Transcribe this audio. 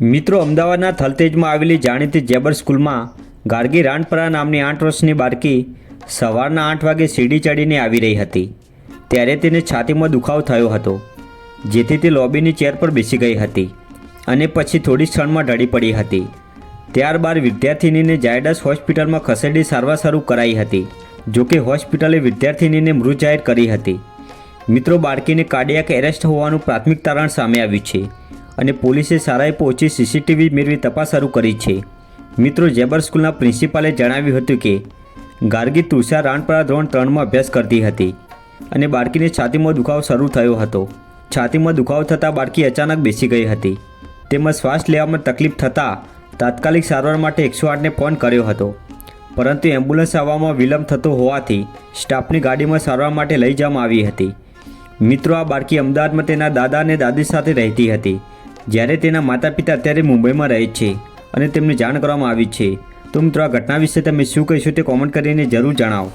મિત્રો, અમદાવાદના થલતેજમાં આવેલી જાણીતી જેબર સ્કૂલમાં ગાર્ગી રાણપરા નામની આઠ વર્ષની બાળકી સવારના આઠ વાગે સીડી ચડીને આવી રહી હતી. ત્યારે તેને છાતીમાં દુખાવો થયો હતો, જેથી તે લોબીની ચેર પર બેસી ગઈ હતી અને પછી થોડી ક્ષણમાં ઢળી પડી હતી. ત્યારબાદ વિદ્યાર્થિનીને જાયડસ હોસ્પિટલમાં ખસેડી સારવાર શરૂ કરાઈ હતી જોકે હોસ્પિટલે વિદ્યાર્થિનીને મૃત જાહેર કરી હતી. મિત્રો, બાળકીને કાર્ડિયાક એરેસ્ટ હોવાનું પ્રાથમિક તારણ સામે આવ્યું છે. અને પોલીસે શાળાએ પહોંચી સીસીટીવી મેળવી તપાસ શરૂ કરી છે. મિત્રો, જેબર સ્કૂલના પ્રિન્સિપાલે જણાવ્યું હતું કે, ગાર્ગી તુષાર રાણપરા ધોરણ ત્રણમાં અભ્યાસ કરતી હતી અને બાળકીને છાતીમાં દુખાવો શરૂ થયો હતો. છાતીમાં દુખાવો થતાં બાળકી અચાનક બેસી ગઈ હતી. તેમજ શ્વાસ લેવામાં તકલીફ થતાં તાત્કાલિક સારવાર માટે એકસો આઠને ફોન કર્યો હતો. પરંતુ એમ્બ્યુલન્સ આવવામાં વિલંબ થતો હોવાથી સ્ટાફની ગાડીમાં સારવાર માટે લઈ જવામાં આવી હતી. મિત્રો, આ બાળકી અમદાવાદમાં તેના દાદા અને દાદી સાથે રહેતી હતી. જ્યારે તેના માતા પિતા અત્યારે મુંબઈમાં રહે છે અને તેમને જાણ કરવામાં આવી છે. તો મિત્રો, આ ઘટના વિશે તમે શું કહીશું તે કોમેન્ટ કરીને જરૂર જણાવો.